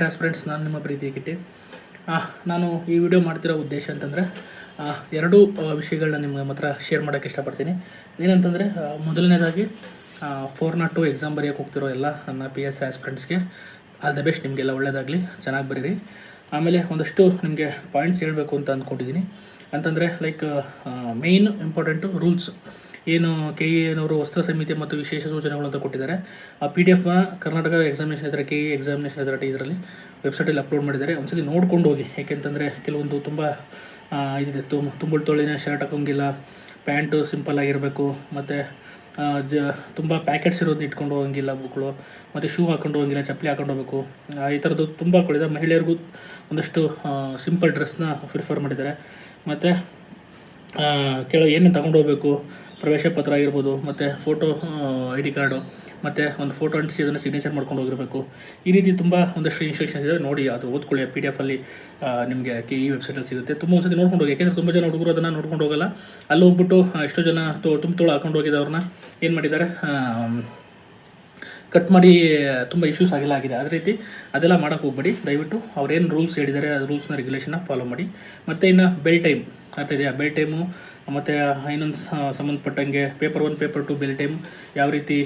Junior aspirants ನಾನು ನಿಮ್ಮ ಪ್ರೀತಿ ಕಿಟ್ಟಿ. ನಾನು ಈ ವಿಡಿಯೋ ಮಾಡ್ತಿರೋ ಉದ್ದೇಶ ಅಂತಂದರೆ ಎರಡೂ ವಿಷಯಗಳನ್ನ ನಿಮ್ಮ ಹತ್ರ ಶೇರ್ ಮಾಡೋಕ್ಕೆ ಇಷ್ಟಪಡ್ತೀನಿ. ಏನಂತಂದರೆ ಮೊದಲನೇದಾಗಿ ಫೋರ್ ನಾಟ್ ಟು ಎಕ್ಸಾಮ್ ಬರೆಯೋಕೆ ಹೋಗ್ತಿರೋ ಎಲ್ಲ ನನ್ನ ಪಿ ಎಸ್ ಫ್ರೆಂಡ್ಸ್ಗೆ ಆಲ್ ದ ಬೆಸ್ಟ್ ನಿಮಗೆಲ್ಲ ಒಳ್ಳೆಯದಾಗಲಿ ಚೆನ್ನಾಗಿ ಬರೀರಿ. ಆಮೇಲೆ ಒಂದಷ್ಟು ನಿಮಗೆ ಪಾಯಿಂಟ್ಸ್ ಹೇಳಬೇಕು ಅಂತ ಅಂದ್ಕೊಂಡಿದ್ದೀನಿ. ಅಂತಂದರೆ ಲೈಕ್ ಮೇಯ್ನ್ ಇಂಪಾರ್ಟೆಂಟು ರೂಲ್ಸ್ ಏನು ಕೆ ವಸ್ತು ವಸ್ತ್ರ ಸಮಿತಿ ಮತ್ತು ವಿಶೇಷ ಸೂಚನೆಗಳು ಅಂತ ಕೊಟ್ಟಿದ್ದಾರೆ. ಆ ಪಿ ಡಿ ಎಫ್ನ ಕರ್ನಾಟಕ ಎಕ್ಸಾಮಿನೇಷನ್ ಇದರ ಕೆ ಎಕ್ಸಾಮಿನೇಷನ್ ಇದರ ಇದರಲ್ಲಿ ವೆಬ್ಸೈಟಲ್ಲಿ ಅಪ್ಲೋಡ್ ಮಾಡಿದ್ದಾರೆ. ಒಂದ್ಸಲಿ ನೋಡ್ಕೊಂಡು ಹೋಗಿ. ಯಾಕೆಂತಂದರೆ ಕೆಲವೊಂದು ತುಂಬ ಇದಿದೆ. ತುಂಬ ತುಂಬಳು ತೊಳಿನ ಶರ್ಟ್ ಹಾಕೋಂಗಿಲ್ಲ, ಪ್ಯಾಂಟು ಸಿಂಪಲ್ ಆಗಿರಬೇಕು, ಮತ್ತು ಜ, ತುಂಬ ಪ್ಯಾಕೆಟ್ಸ್ ಇರೋದನ್ನ ಇಟ್ಕೊಂಡು ಹೋಗಂಗಿಲ್ಲ ಬುಕ್ಗಳು ಮತ್ತು ಶೂ ಹಾಕೊಂಡು ಹೋಗಂಗಿಲ್ಲ, ಚಪ್ಪಲಿ ಹಾಕೊಂಡು ಹೋಗಬೇಕು. ಈ ಥರದ್ದು ತುಂಬ ಕೊಡಿದೆ ಮಹಿಳೆಯರಿಗೂ ಒಂದಷ್ಟು ಸಿಂಪಲ್ ಡ್ರೆಸ್ನ ಪ್ರಿಫರ್ ಮಾಡಿದ್ದಾರೆ. ಮತ್ತು ಕೆಲವು ಏನು ತಗೊಂಡು ಹೋಗಬೇಕು ಪ್ರವೇಶ ಪತ್ರ ಆಗಿರ್ಬೋದು, ಮತ್ತು ಫೋಟೋ ಐ ಡಿ ಕಾರ್ಡು ಮತ್ತು ಒಂದು ಫೋಟೋ ಅಂಟಿಸಿ ಅದನ್ನು ಸಿಗ್ನೇಚರ್ ಮಾಡ್ಕೊಂಡು ಹೋಗಿರಬೇಕು. ಈ ರೀತಿ ತುಂಬ ಒಂದಷ್ಟು ಇನ್ಸ್ಟ್ರಕ್ಷನ್ಸ್ ಇದೆ. ನೋಡಿ, ಅದು ಓದ್ಕೊಳ್ಳಿ. ಪಿ ಡಿ ಎಫಲ್ಲಿ ನಿಮಗೆ ಕೆ ಈ ವೆಬ್ಸೈಟಲ್ಲಿ ಸಿಗುತ್ತೆ. ತುಂಬ ಒಂದ್ಸತಿ ನೋಡ್ಕೊಂಡು ಹೋಗಿ. ಯಾಕೆಂದರೆ ತುಂಬ ಜನ ಹುಡುಗರು ಅದನ್ನು ನೋಡ್ಕೊಂಡು ಹೋಗಲ್ಲ. ಅಲ್ಲಿ ಹೋಗ್ಬಿಟ್ಟು ಎಷ್ಟೋ ಜನ ತುಂಬ ತೋಳು ಹಾಕೊಂಡು ಹೋಗಿದ್ದವ್ರನ್ನ ಏನು ಮಾಡಿದ್ದಾರೆ? ಕಟ್ ಮಾಡಿ, ತುಂಬ ಇಶ್ಯೂಸ್ ಆಗಿಲ್ಲ, ಆಗಿದೆ. ಅದೇ ರೀತಿ ಅದೆಲ್ಲ ಮಾಡೋಕ್ಕೆ ಹೋಗ್ಬೇಡಿ. ದಯವಿಟ್ಟು ಅವ್ರೇನು ರೂಲ್ಸ್ ಹೇಳಿದ್ದಾರೆ ಅದು ರೂಲ್ಸ್ನ ರೆಗ್ಯುಲೇಷನ್ನ ಫಾಲೋ ಮಾಡಿ. ಮತ್ತು ಇನ್ನು ಬೆಲ್ ಟೈಮ್ ಅರ್ಥ ಇದೆಯಾ? ಬೆಲ್ ಟೈಮು ಮತ್ತು ಇನ್ನೊಂದು ಸಂಬಂಧಪಟ್ಟಂಗೆ paper one paper two bell time ಯಾವ ರೀತಿ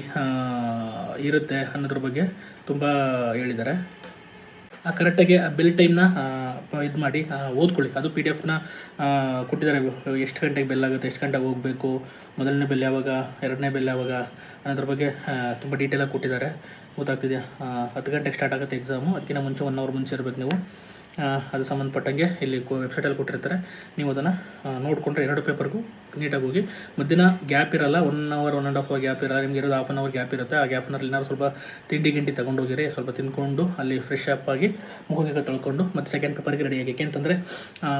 ಇರುತ್ತೆ ಅನ್ನೋದ್ರ ಬಗ್ಗೆ ತುಂಬ ಹೇಳಿದ್ದಾರೆ ಆ ಕರೆಕ್ಟಾಗಿ ಆ ಬೆಲ್ ಟೈಮ್ನ ಇದು ಮಾಡಿ ಓದ್ಕೊಳ್ಳಿ. ಅದು ಪಿ ಡಿ ಎಫ್ನ ಕೊಟ್ಟಿದ್ದಾರೆ. ಎಷ್ಟು ಗಂಟೆಗೆ ಬೆಲ್ ಆಗುತ್ತೆ, ಎಷ್ಟು ಗಂಟೆಗೆ ಹೋಗಬೇಕು, ಮೊದಲನೇ ಬೆಲ್ ಯಾವಾಗ, ಎರಡನೇ ಬೆಲ್ ಯಾವಾಗ ಅನ್ನೋದ್ರ ಬಗ್ಗೆ ತುಂಬ ಡೀಟೇಲಾಗಿ ಕೊಟ್ಟಿದ್ದಾರೆ. ಗೊತ್ತಾಗ್ತಿದೆಯಾ ಹತ್ತು ಗಂಟೆಗೆ ಸ್ಟಾರ್ಟ್ ಆಗುತ್ತೆ ಎಕ್ಸಾಮು ಅದಕ್ಕಿಂತ ಮುಂಚೆ ಒನ್ ಅವರ್ ಮುಂಚೆ ಇರಬೇಕು ನೀವು. ಅದು ಸಂಬಂಧಪಟ್ಟಂಗೆ ಇಲ್ಲಿ ವೆಬ್ಸೈಟಲ್ಲಿ ಕೊಟ್ಟಿರ್ತಾರೆ. ನೀವು ಅದನ್ನು ನೋಡಿಕೊಂಡ್ರೆ ಎರಡು ಪೇಪರ್ಗೂ ನೀಟಾಗಿ ಹೋಗಿ. ಮಧ್ಯಾಹ್ನ ಗ್ಯಾಪ್ ಇರಲ್ಲ one hour one and half hour gap ಇರಲ್ಲ. ನಿಮ್ಗೆ ಇರೋದು ಹಾಫ್ ಆನ್ ಅವರ್ ಗ್ಯಾಪ್ ಇರುತ್ತೆ. ಆ ಗ್ಯಾಪ್ನಲ್ಲಿ ಏನಾದ್ರು ಸ್ವಲ್ಪ ತಿಂಡಿ ಗಿಂಡಿ ತೊಗೊಂಡೋಗಿರಿ ಸ್ವಲ್ಪ ತಿಂದ್ಕೊಂಡು ಅಲ್ಲಿ ಫ್ರೆಶ್ ಅಪ್ ಆಗಿ ಮುಖಕ್ಕೆ ತೊಳ್ಕೊಂಡು ಮತ್ತು ಸೆಕೆಂಡ್ ಪೇಪರ್ಗೆ ರೆಡಿ ಆಗಿ ಯಾಕೆಂತಂದರೆ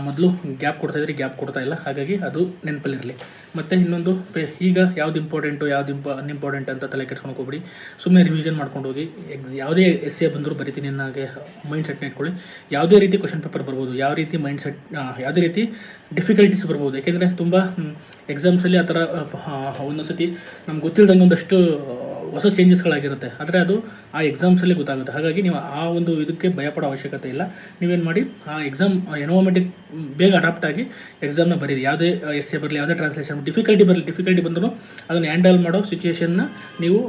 ಮೊದಲು ಗ್ಯಾಪ್ ಕೊಡ್ತಾ ಇದ್ರಿ ಗ್ಯಾಪ್ ಕೊಡ್ತಾ ಇಲ್ಲ. ಹಾಗಾಗಿ ಅದು ನೆನಪಲ್ಲಿರಲಿ. ಮತ್ತು ಇನ್ನೊಂದು ಪೇ ಈಗ ಯಾವ್ದು ಇಂಪಾರ್ಟೆಂಟು ಯಾವ್ದು ಇಂಪ ಅನ್ಇಂಪಾರ್ಟೆಂಟ್ ಅಂತ ತಲೆ ಕೆಡ್ಸ್ಕೊಂಡು ಹೋಗ್ಬಿಡಿ. ಸುಮ್ಮನೆ ರಿವಿಷನ್ ಮಾಡ್ಕೊಂಡು ಹೋಗಿ. ಎಕ್ಸ್ ಯಾವುದೇ ಎಸ್ ಎ ಬಂದರೂ ಬರಿತೀನಿ ನನಗೆ ಮೈಂಡ್ ಸೆಟ್ನ ಇಟ್ಕೊಳ್ಳಿ. ಯಾವುದೇ ರೀತಿ ಕ್ವಶನ್ ಪೇಪರ್ ಬರ್ಬೋದು. ಯಾವ ರೀತಿ ಮೈಂಡ್ ಸೆಟ್ ಯಾವುದೇ ರೀತಿ ಡಿಫಿಕಲ್ಟೀಸ್ ಬರ್ಬೋದು. ಯಾಕೆಂದರೆ ತುಂಬ ಎಕ್ಸಾಮ್ಸಲ್ಲಿ ಆ ಥರ ಒಂದೊಂದು ಸತಿ ನಮ್ಗೆ ಗೊತ್ತಿಲ್ಲದಂಗೆ ಒಂದಷ್ಟು ಹೊಸ ಚೇಂಜಸ್ಗಳಾಗಿರುತ್ತೆ ಆದರೆ ಅದು ಆ ಎಕ್ಸಾಮ್ಸಲ್ಲಿ ಗೊತ್ತಾಗುತ್ತೆ. ಹಾಗಾಗಿ ನೀವು ಆ ಒಂದು ಇದಕ್ಕೆ ಭಯಪಡೋ ಅವಶ್ಯಕತೆ ಇಲ್ಲ. ನೀವೇನು ಮಾಡಿ, ಆ ಎಕ್ಸಾಮ್ ಎನ್ವೈಮೆಂಟಿಗೆ ಬೇಗ ಅಡಾಪ್ಟ್ ಆಗಿ ಎಕ್ಸಾಮ್ನ ಬರೀರಿ. ಯಾವುದೇ ಎಸ್ ಎ ಬರಲಿ, ಯಾವುದೇ ಟ್ರಾನ್ಸ್ಲೇಷನ್ ಡಿಫಿಕಲ್ಟಿ ಬರಲಿ ಡಿಫಿಕಲ್ಟಿ ಬಂದರೂ ಅದನ್ನು ಹ್ಯಾಂಡಲ್ ಮಾಡೋ ಸಿಚುಯೇಷನ್ನ ನೀವು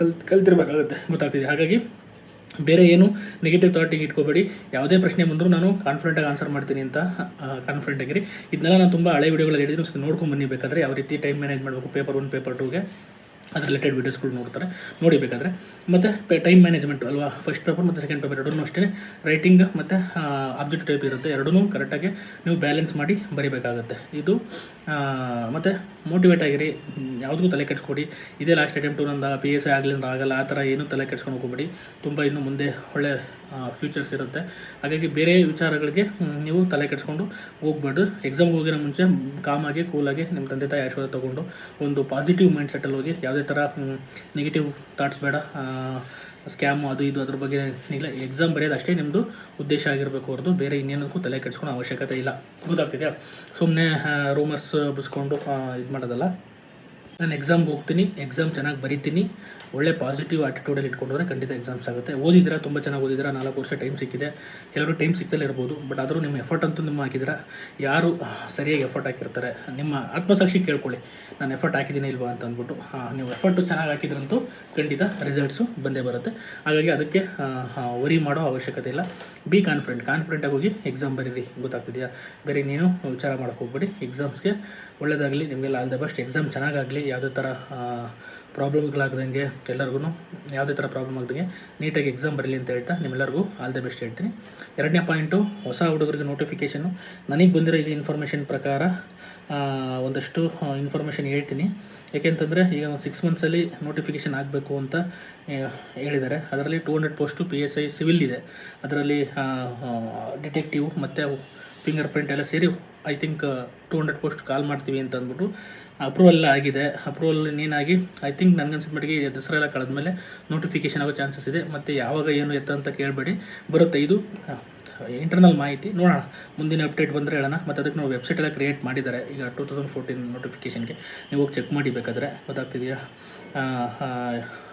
ಕಲ್, ಕಲ್ತಿರ್ಬೇಕಾಗುತ್ತೆ. ಗೊತ್ತಾಗ್ತಿದೆ. ಹಾಗಾಗಿ ಬೇರೆ ಏನು ನೆಗೆಟಿವ್ ಥಾಟಿಗೆ ಇಟ್ಕೋಬೇಡಿ. ಯಾವುದೇ ಪ್ರಶ್ನೆ ಬಂದರೂ ನಾನು ಕಾನ್ಫಿಡೆಂಟಾಗಿ ಆನ್ಸರ್ ಮಾಡ್ತೀನಿ ಅಂತ ಕಾನ್ಫಿಡೆಂಟ್ ಆಗಿರಿ. ಇದನ್ನೆಲ್ಲ ನಾನು ತುಂಬ ಹಳೆ ವಿಡಿಯೋಗಳಲ್ಲಿ ಹೇಳಿದ್ರು ಸ್ವಲ್ಪ ನೋಡ್ಕೊಂಡು ಬನ್ನಿ. ಬೇಕಾದರೆ ಯಾವ ರೀತಿ ಟೈಮ್ ಮ್ಯಾನೇಜ್ ಮಾಡಬೇಕು ಪೇಪರ್ ಒನ್ ಪೇಪರ್ ಟೂಗೆ ಅದ್ರ ರಿಲೇಟೆಡ್ ವೀಡಿಯೋಸ್ಗಳು ನೋಡ್ತಾರೆ. ನೋಡಿ ಬೇಕಾದರೆ. ಮತ್ತು ಟೈಮ್ ಮ್ಯಾನೇಜ್ಮೆಂಟ್ ಅಲ್ವಾ? ಫಸ್ಟ್ ಪೇಪರ್ ಮತ್ತು ಸೆಕೆಂಡ್ ಪೇಪರ್ ಎರಡೂ ಅಷ್ಟೇ ರೈಟಿಂಗ್ ಮತ್ತು ಆಬ್ಜೆಕ್ಟ್ ಟೈಪ್ ಇರುತ್ತೆ. ಎರಡೂ ಕರೆಕ್ಟಾಗಿ ನೀವು ಬ್ಯಾಲೆನ್ಸ್ ಮಾಡಿ ಬರಿಬೇಕಾಗುತ್ತೆ. ಇದು ಮತ್ತು ಮೋಟಿವೇಟ್ ಆಗಿರಿ. ಯಾವುದಕ್ಕೂ ತಲೆ ಕೆಡಿಸ್ಕೊಡಿ. ಇದೇ ಲಾಸ್ಟ್ ಅಟೆಂಪ್ಟು ನಂದು ಪಿ ಎಸ್ ಐ ಆಗಲಿ ಅಂದ್ರೆ ಆಗಲ್ಲ. ಆ ಥರ ಏನೂ ತಲೆ ಕೆಡ್ಸ್ಕೊಂಡು ಹೋಗ್ಬೇಡಿ. ತುಂಬ ಇನ್ನು ಮುಂದೆ ಒಳ್ಳೆ ಫ್ಯೂಚರ್ಸ್ ಇರುತ್ತೆ. ಹಾಗಾಗಿ ಬೇರೆ ವಿಚಾರಗಳಿಗೆ ನೀವು ತಲೆ ಕೆಡಿಸ್ಕೊಂಡು ಹೋಗ್ಬೇಡ್ರಿ. ಎಕ್ಸಾಮ್ಗೆ ಹೋಗಿರೋ ಮುಂಚೆ ಕಾಮಾಗಿ ಕೂಲಾಗಿ ನಿಮ್ಮ ತಂದೆ ತಾಯಿ ಆಶೀರ್ವಾದ ತೊಗೊಂಡು ಒಂದು ಪಾಸಿಟಿವ್ ಮೈಂಡ್ ಸೆಟ್ಟಲ್ಲಿ ಹೋಗಿ ಯಾವುದೇ ಥರ ನೆಗೆಟಿವ್ ಥಾಟ್ಸ್ ಬೇಡ. ಸ್ಕ್ಯಾಮ್ ಅದು ಇದು ಅದ್ರ ಬಗ್ಗೆ ಇಲ್ಲ ಎಕ್ಸಾಮ್ ಬರೆಯೋದು ಅಷ್ಟೇ ನಿಮ್ಮದು ಉದ್ದೇಶ ಆಗಿರಬೇಕು ಹೊರತು ಬೇರೆ ಇನ್ನೇನಕ್ಕೂ ತಲೆ ಕೆಡಿಸ್ಕೊಳ್ಳೋ ಅವಶ್ಯಕತೆ ಇಲ್ಲ. ಗೊತ್ತಾಗ್ತಿದೆಯಾ? ಸುಮ್ಮನೆ ರೂಮರ್ಸ್ ಬಿಸ್ಕೊಂಡು ಇದು ಮಾಡೋದಲ್ಲ. ನಾನು ಎಕ್ಸಾಮ್ಗೆ ಹೋಗ್ತೀನಿ ಎಕ್ಸಾಮ್ ಚೆನ್ನಾಗಿ ಬರಿತೀನಿ, ಒಳ್ಳೆ ಪಾಸಿಟಿವ್ ಆಟಿಟ್ಯೂಡಲ್ಲಿ ಇಟ್ಕೊಂಡ್ರೆ ಖಂಡಿತ ಎಕ್ಸಾಮ್ಸ್ ಆಗುತ್ತೆ. ಓದಿದ್ದೀರಾ, ತುಂಬ ಚೆನ್ನಾಗಿ ಓದಿದ್ದೀರಾ, ನಾಲ್ಕು ವರ್ಷ ಟೈಮ್ ಸಿಕ್ಕಿದೆ. ಕೆಲವರು ಟೈಮ್ ಸಿಗ್ತಲೇ ಇರ್ಬೋದು ಬಟ್ ಆದರೂ ನಿಮ್ಮ ಎಫರ್ಟ್ ಅಂತೂ ನಿಮ್ಮ ಹಾಕಿದ್ದೀರಾ? ಯಾರು ಸರಿಯಾಗಿ ಎಫರ್ಟ್ ಹಾಕಿರ್ತಾರೆ. ನಿಮ್ಮ ಆತ್ಮಸಾಕ್ಷಿ ಕೇಳ್ಕೊಳ್ಳಿ. ನಾನು ಎಫರ್ಟ್ ಹಾಕಿದ್ದೀನಿ ಇಲ್ವಾ ಅಂತ ಅಂದ್ಬಿಟ್ಟು ನೀವು ಎಫರ್ಟು ಚೆನ್ನಾಗಿ ಹಾಕಿದ್ರಂತೂ ಖಂಡಿತ ರಿಸಲ್ಟ್ಸು ಬಂದೇ ಬರುತ್ತೆ. ಹಾಗಾಗಿ ಅದಕ್ಕೆ ವರಿ ಮಾಡೋ ಅವಶ್ಯಕತೆ ಇಲ್ಲ. ಬಿ ಕಾನ್ಫಿಡೆಂಟ್ ಕಾನ್ಫಿಡೆಂಟಾಗಿ ಹೋಗಿ ಎಕ್ಸಾಮ್ ಬರೀರಿ. ಗೊತ್ತಾಗ್ತಿದೆಯಾ? ಬೇರೆ ನೀನು ವಿಚಾರ ಮಾಡೋಕ್ಕೆ ಹೋಗ್ಬೇಡಿ. ಎಕ್ಸಾಮ್ಸ್ಗೆ ಒಳ್ಳೆಯದಾಗಲಿ ನಿಮಗೆಲ್ಲ ಆಲ್ ದ ಬೆಸ್ಟ್ ಎಕ್ಸಾಮ್ ಚೆನ್ನಾಗಾಗಲಿ. ಯಾವುದೇ ಥರ ಪ್ರಾಬ್ಲಮ್ಗಳಾಗ್ದಂಗೆ ಎಲ್ಲರಿಗೂ ಯಾವುದೇ ಥರ ಪ್ರಾಬ್ಲಮ್ ಆಗ್ದಂಗೆ ನೀಟಾಗಿ ಎಕ್ಸಾಮ್ ಬರಲಿ ಅಂತ ಹೇಳ್ತಾ ನಿಮ್ಮೆಲ್ಲರಿಗೂ ಆಲ್ ದ ಬೆಸ್ಟ್ ಹೇಳ್ತೀನಿ. ಎರಡನೇ ಪಾಯಿಂಟು ಹೊಸ ಹುಡುಗರಿಗೆ ನೋಟಿಫಿಕೇಷನು ನನಗೆ ಬಂದಿರೋ ಈಗ ಇನ್ಫಾರ್ಮೇಷನ್ ಪ್ರಕಾರ ಒಂದಷ್ಟು ಇನ್ಫಾರ್ಮೇಷನ್ ಹೇಳ್ತೀನಿ. ಏಕೆಂತಂದರೆ ಈಗ ಒಂದು ಸಿಕ್ಸ್ ಮಂತ್ಸಲ್ಲಿ ನೋಟಿಫಿಕೇಷನ್ ಆಗಬೇಕು ಅಂತ ಹೇಳಿದ್ದಾರೆ. ಅದರಲ್ಲಿ two hundred post P S I civil ಇದೆ. ಅದರಲ್ಲಿ ಡಿಟೆಕ್ಟಿವ್ ಮತ್ತು ಫಿಂಗರ್ ಪ್ರಿಂಟ್ ಎಲ್ಲ ಸೇರಿ I think two hundred post call ಮಾಡ್ತೀವಿ ಅಂತ ಅಂದ್ಬಿಟ್ಟು ಅಪ್ರೂವಲ್ ಆಗಿದೆ. ಅಪ್ರೂವಲ್ ನೀನಾಗಿ ಐ ಥಿಂಕ್ ನನಗನ್ಸಿದ ಮಟ್ಟಿಗೆ ದಸರಾ ಎಲ್ಲ ಕಳೆದ್ಮೇಲೆ ನೋಟಿಫಿಕೇಶನ್ ಆಗೋ ಚಾನ್ಸಸ್ ಇದೆ. ಮತ್ತು ಯಾವಾಗ ಏನು ಎತ್ತ ಅಂತ ಕೇಳಬೇಡಿ. ಬರುತ್ತೆ ಇದು. ಇಂಟರ್ನಲ್ ಮಾಹಿತಿ ನೋಡೋಣ. ಮುಂದಿನ ಅಪ್ಡೇಟ್ ಬಂದರೆ ಹೇಳೋಣ. ಮತ್ತು ಅದಕ್ಕೆ ನಾವು ವೆಬ್ಸೈಟ್ ಎಲ್ಲ ಕ್ರಿಯೇಟ್ ಮಾಡಿದ್ದಾರೆ. ಈಗ ಟೂ ತೌಸಂಡ್ ಫೋರ್ಟೀನ್ ನೋಟಿಫಿಕೇಷನ್ಗೆ ನೀವು ಹೋಗಿ ಚೆಕ್ ಮಾಡಿ ಬೇಕಾದರೆ. ಗೊತ್ತಾಗ್ತಿದೆಯಾ?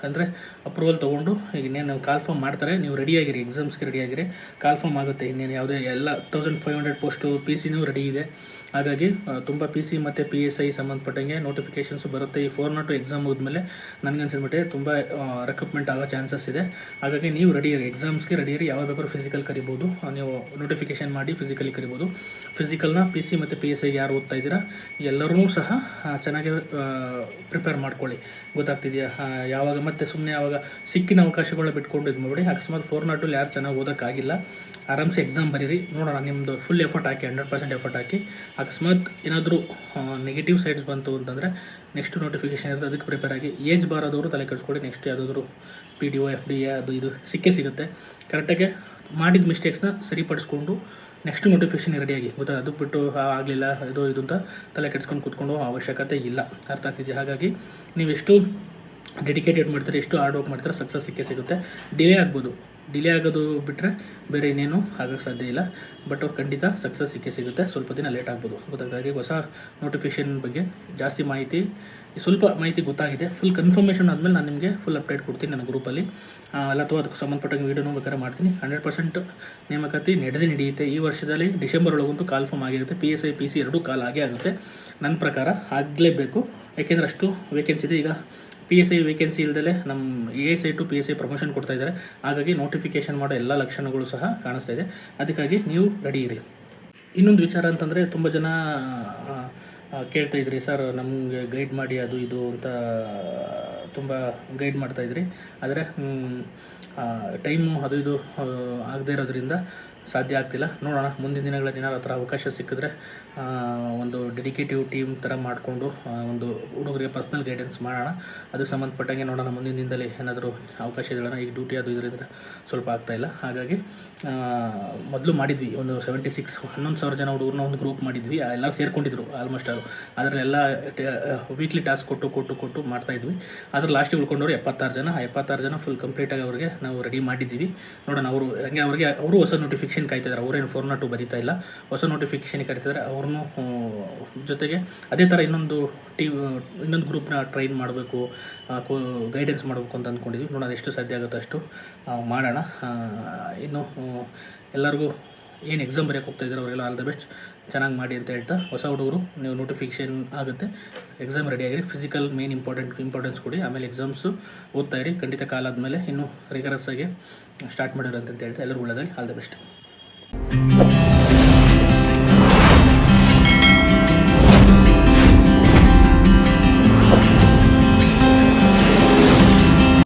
ಅಂದರೆ ಅಪ್ರೂವಲ್ ತೊಗೊಂಡು ಈಗ ಇನ್ನೇನು ಕಾಲ್ ಫಾರ್ಮ್ ಮಾಡ್ತಾರೆ. ನೀವು ರೆಡಿಯಾಗಿರಿ ಎಕ್ಸಾಮ್ಸ್ಗೆ ರೆಡಿಯಾಗಿರಿ ಕಾಲ್ ಫಾರ್ಮ್ ಆಗುತ್ತೆ. ಇನ್ನೇನು ಯಾವುದೇ ಎಲ್ಲ thousand five hundred post P ಸಿನೂ ready ಇದೆ. ಹಾಗಾಗಿ ತುಂಬ ಪಿ ಸಿ ಮತ್ತು ಪಿ ಎಸ್ ಐ ಸಂಬಂಧಪಟ್ಟಂಗೆ ನೋಟಿಫಿಕೇಷನ್ಸು ಬರುತ್ತೆ. ಈ ಫೋರ್ ನಾಟ್ ಎಕ್ಸಾಮ್ ಮುಗಿದ್ಮೇಲೆ ನನಗನ್ಸಿದ್ಬಿಟ್ಟೆ ತುಂಬ ರೆಕ್ರೂಟ್ಮೆಂಟ್ ಆಗೋ ಚಾನ್ಸಸ್ ಇದೆ. ಹಾಗಾಗಿ ನೀವು ರೆಡಿ ಎಕ್ಸಾಮ್ಸ್ಗೆ ರೆಡಿ ಇರಿ. ಯಾವಾಗ ಬೇಕಾದ್ರೂ ಫಿಸಿಕಲ್ ಕರಿಬೋದು ನೀವು ನೋಟಿಫಿಕೇಷನ್ ಮಾಡಿ ಫಿಸಿಕಲಿ ಕರಿಬೋದು. ಫಿಸಿಕಲ್ನ ಪಿ ಸಿ ಮತ್ತು ಪಿ ಎಸ್ ಐ ಯಾರು ಓದ್ತಾ ಇದ್ದೀರಾ? ಎಲ್ಲರೂ ಸಹ ಚೆನ್ನಾಗಿ ಪ್ರಿಪೇರ್ ಮಾಡ್ಕೊಳ್ಳಿ. ಗೊತ್ತಾಗ್ತಿದೆಯಾ? ಯಾವಾಗ ಮತ್ತೆ ಸುಮ್ಮನೆ ಯಾವಾಗ ಸಿಕ್ಕಿನ ಅವಕಾಶಗಳನ್ನ ಬಿಟ್ಕೊಂಡು ಇದು ಮಾಡಿ ಅಕಸ್ಮಾತ್ ಫೋರ್ ನಾಟಲ್ಲಿ ಯಾರು ಚೆನ್ನಾಗಿ ಓದೋಕ್ಕಾಗಿಲ್ಲ. ಆರಾಮ್ಸೆ ಎಕ್ಸಾಮ್ ಬರೀರಿ. ನೋಡೋಣ ನಿಮ್ಮದು ಫುಲ್ ಎಫರ್ಟ್ ಹಾಕಿ ಹಂಡ್ರೆಡ್ ಪರ್ಸೆಂಟ್ ಎಫರ್ಟ್ ಹಾಕಿ. ಅಕಸ್ಮಾತ್ ಏನಾದರೂ ನೆಗೆಟಿವ್ ಸೈಡ್ಸ್ ಬಂತು ಅಂತಂದರೆ ನೆಕ್ಸ್ಟ್ ನೋಟಿಫಿಕೇಷನ್ ಇರುತ್ತೆ. ಅದಕ್ಕೆ ಪ್ರಿಪೇರ್ ಆಗಿ ಏಜ್ ಬಾರದವರು ತಲೆ ಕೆಡಿಸ್ಕೊಡಿ ನೆಕ್ಸ್ಟ್ ಯಾವುದಾದ್ರು P D O F D A ಅದು ಇದು ಸಿಕ್ಕೇ ಸಿಗುತ್ತೆ. ಕರೆಕ್ಟಾಗಿ ಮಾಡಿದ ಮಿಸ್ಟೇಕ್ಸ್ನ ಸರಿಪಡಿಸ್ಕೊಂಡು ನೆಕ್ಸ್ಟ್ ನೋಟಿಫಿಕೇಷನ್ ರೆಡಿಯಾಗಿ ಗೊತ್ತಾ? ಅದು ಬಿಟ್ಟು ಆಗಲಿಲ್ಲ, ಇದು ಇದು ಅಂತ ತಲೆ ಕೆಡ್ಸ್ಕೊಂಡು ಕೂತ್ಕೊಂಡು ಅವಶ್ಯಕತೆ ಇಲ್ಲ. ಅರ್ಥ ಆಗ್ತಿದೆಯಾ? ಹಾಗಾಗಿ ನೀವೆಷ್ಟು ಡೆಡಿಕೇಟೆಡ್ ಮಾಡ್ತಾರೆ, ಎಷ್ಟು ಹಾರ್ಡ್ ವರ್ಕ್ ಮಾಡ್ತಾರೆ ಸಕ್ಸಸ್ ಸಿಕ್ಕೇ ಸಿಗುತ್ತೆ. ಡಿಲೇ ಆಗ್ಬೋದು. ಡಿಲೇ ಆಗೋದು ಬಿಟ್ಟರೆ ಬೇರೆ ಇನ್ನೇನು ಆಗೋಕ್ಕೆ ಸಾಧ್ಯ ಇಲ್ಲ. ಬಟ್ ಖಂಡಿತ ಸಕ್ಸಸ್ ಸಿಕ್ಕೇ ಸಿಗುತ್ತೆ. ಸ್ವಲ್ಪ ದಿನ ಲೇಟ್ ಆಗ್ಬೋದು. ಗೊತ್ತಾಗ್ತದೆ ಹೊಸ ನೋಟಿಫಿಕೇಷನ್ ಬಗ್ಗೆ ಜಾಸ್ತಿ ಮಾಹಿತಿ, ಸ್ವಲ್ಪ ಮಾಹಿತಿ ಗೊತ್ತಾಗಿದೆ. ಫುಲ್ ಕನ್ಫರ್ಮೇಷನ್ ಆದಮೇಲೆ ನಾನು ನಿಮಗೆ ಫುಲ್ ಅಪ್ಡೇಟ್ ಕೊಡ್ತೀನಿ ನನ್ನ ಗ್ರೂಪಲ್ಲಿ ಅಲ್ಲ. ಅಥವಾ ಅದಕ್ಕೆ ಸಂಬಂಧಪಟ್ಟ ವೀಡಿಯೋನು ಬೇಕಾದ್ರೆ ಮಾಡ್ತೀನಿ. ಹಂಡ್ರೆಡ್ ಪರ್ಸೆಂಟ್ ನೇಮಕಾತಿ ನಡೆದೇ ನಡೆಯುತ್ತೆ. ಈ ವರ್ಷದಲ್ಲಿ ಡಿಸೆಂಬರ್ ಒಳಗಂತೂ ಕಾಲ್ ಫಾರ್ಮ್ ಆಗಿರುತ್ತೆ. P S I P C ಎರಡೂ ಕಾಲ್ ಆಗೇ ಆಗುತ್ತೆ. ನನ್ನ ಪ್ರಕಾರ ಆಗಲೇಬೇಕು. ಯಾಕೆಂದರೆ ಅಷ್ಟು ವೇಕೆನ್ಸಿ ಇದೆ. ಈಗ ಪಿ ಎಸ್ ಐ ವೇಕೆನ್ಸಿ ಇಲ್ದಲೆ ನಮ್ಮ A S I to P S I promotion ಕೊಡ್ತಾ ಇದ್ದಾರೆ. ಹಾಗಾಗಿ ನೋಟಿಫಿಕೇಷನ್ ಮಾಡೋ ಎಲ್ಲ ಲಕ್ಷಣಗಳು ಸಹ ಕಾಣಿಸ್ತಾ ಇದೆ. ಅದಕ್ಕಾಗಿ ನೀವು ರೆಡಿ ಇರಿ. ಇನ್ನೊಂದು ವಿಚಾರ ಅಂತಂದರೆ ತುಂಬ ಜನ ಕೇಳ್ತಾ ಇದ್ರಿ, ಸರ್, ನಮಗೆ ಗೈಡ್ ಮಾಡಿ, ಅದು ಇದು ಅಂತ ತುಂಬ ಗೈಡ್ ಮಾಡ್ತಾ ಇದ್ರಿ. ಆದರೆ ಟೈಮು ಅದು ಇದು ಆಗದೇ ಇರೋದ್ರಿಂದ ಸಾಧ್ಯ ಆಗ್ತಿಲ್ಲ. ನೋಡೋಣ. ಮುಂದಿನ ದಿನಗಳಲ್ಲಿ ಏನಾದ್ರು ಆ ಥರ ಅವಕಾಶ ಸಿಕ್ಕಿದ್ರೆ ಒಂದು ಡೆಡಿಕೇಟಿವ್ ಟೀಮ್ ಥರ ಮಾಡಿಕೊಂಡು ಒಂದು ಹುಡುಗರಿಗೆ ಪರ್ಸ್ನಲ್ ಗೈಡೆನ್ಸ್ ಮಾಡೋಣ. ಅದಕ್ಕೆ ಸಂಬಂಧಪಟ್ಟಂಗೆ ನೋಡೋಣ. ಮುಂದಿನ ದಿನದಲ್ಲಿ ಏನಾದರೂ ಅವಕಾಶ ಇದೆಯಲ್ಲ ಈಗ ಡ್ಯೂಟಿ ಅದು ಇದರಿಂದ ಸ್ವಲ್ಪ ಆಗ್ತಾಯಿಲ್ಲ ಹಾಗಾಗಿ ಮೊದಲು ಮಾಡಿದ್ವಿ. ಒಂದು ಸೆವೆಂಟಿ ಸಿಕ್ಸ್ ಹನ್ನೊಂದು ಸಾವಿರ ಜನ ಹುಡುಗರನ್ನ ಒಂದು ಗ್ರೂಪ್ ಮಾಡಿದ್ವಿ. ಎಲ್ಲ ಸೇರ್ಕೊಂಡಿದ್ರು ಆಲ್ಮೋಸ್ಟ್ ಅವರು ಅದರಲ್ಲೆಲ್ಲ ವೀಕ್ಲಿ ಟಾಸ್ಕ್ ಕೊಟ್ಟು ಕೊಟ್ಟು ಕೊಟ್ಟು ಮಾಡ್ತಾ ಇದ್ವಿ. ಅದ್ರ ಲಾಸ್ಟಿಗೆ ಉಳ್ಕೊಂಡವ್ರು ಎಪ್ಪತ್ತಾರು ಜನ. ಆ ಎಪ್ಪತ್ತಾರು ಜನ ಫುಲ್ ಕಂಪ್ಲೀಟಾಗಿ ಅವರಿಗೆ ನಾವು ರೆಡಿ ಮಾಡಿದ್ದೀವಿ. ನೋಡೋಣ, ಅವರು, ಹಂಗೆ ಅವರಿಗೆ, ಅವರು ಹೊಸ ನೋಟಿಫಿಕೇಶನ್ ಕಾಯ್ತಿದ್ದಾರೆ. ಅವರೇನು ಫೋರ್ ನಾಟು ಬರೀತಾ ಇಲ್ಲ. ಹೊಸ ನೋಟಿಫಿಕೇಶನ್ ಕರಿತಿದ್ದಾರೆ ಅವ್ರನ್ನೂ ಜೊತೆಗೆ ಅದೇ ಥರ ಇನ್ನೊಂದು ಟಿ ಇನ್ನೊಂದು ಗ್ರೂಪ್ನ ಟ್ರೈನ್ ಮಾಡಬೇಕು ಗೈಡೆನ್ಸ್ ಮಾಡಬೇಕು ಅಂತ ಅಂದ್ಕೊಂಡಿದ್ವಿ ನೋಡೋಣ ಎಷ್ಟು ಸಾಧ್ಯ ಆಗುತ್ತೆ ಅಷ್ಟು ಮಾಡೋಣ. ಇನ್ನು ಎಲ್ಲರಿಗೂ ಏನು ಎಕ್ಸಾಮ್ ಬರೆಯೋಕೆ ಹೋಗ್ತಾ ಇದ್ದಾರೆ ಅವರೆಲ್ಲ ಆಲ್ ದ ಬೆಸ್ಟ್ ಚೆನ್ನಾಗಿ ಮಾಡಿ ಅಂತ ಹೇಳ್ತಾ, ಹೊಸ ಹುಡುಗರು, ನೀವು ನೋಟಿಫಿಕೇಷನ್ ಆಗುತ್ತೆ. ಎಕ್ಸಾಮ್ ರೆಡಿ ಆಗಿರಿ. ಫಿಸಿಕಲ್ ಮೇನ್ ಇಂಪಾರ್ಟೆಂಟ್ ಇಂಪಾರ್ಟೆನ್ಸ್ ಕೊಡಿ. ಆಮೇಲೆ ಎಕ್ಸಾಮ್ಸು ಓದ್ತಾ ಇರಿ. ಖಂಡಿತ ಕಾಲ ಆದಮೇಲೆ ಇನ್ನೂ ರಿಗರಸ್ ಆಗಿ ಸ್ಟಾರ್ಟ್ ಮಾಡಿರೋ ಅಂತ ಹೇಳ್ತಾ ಎಲ್ಲರಿಗೂ ಒಳ್ಳೆಯದಾಗಿ ಆಲ್ ದ ಬೆಸ್ಟ್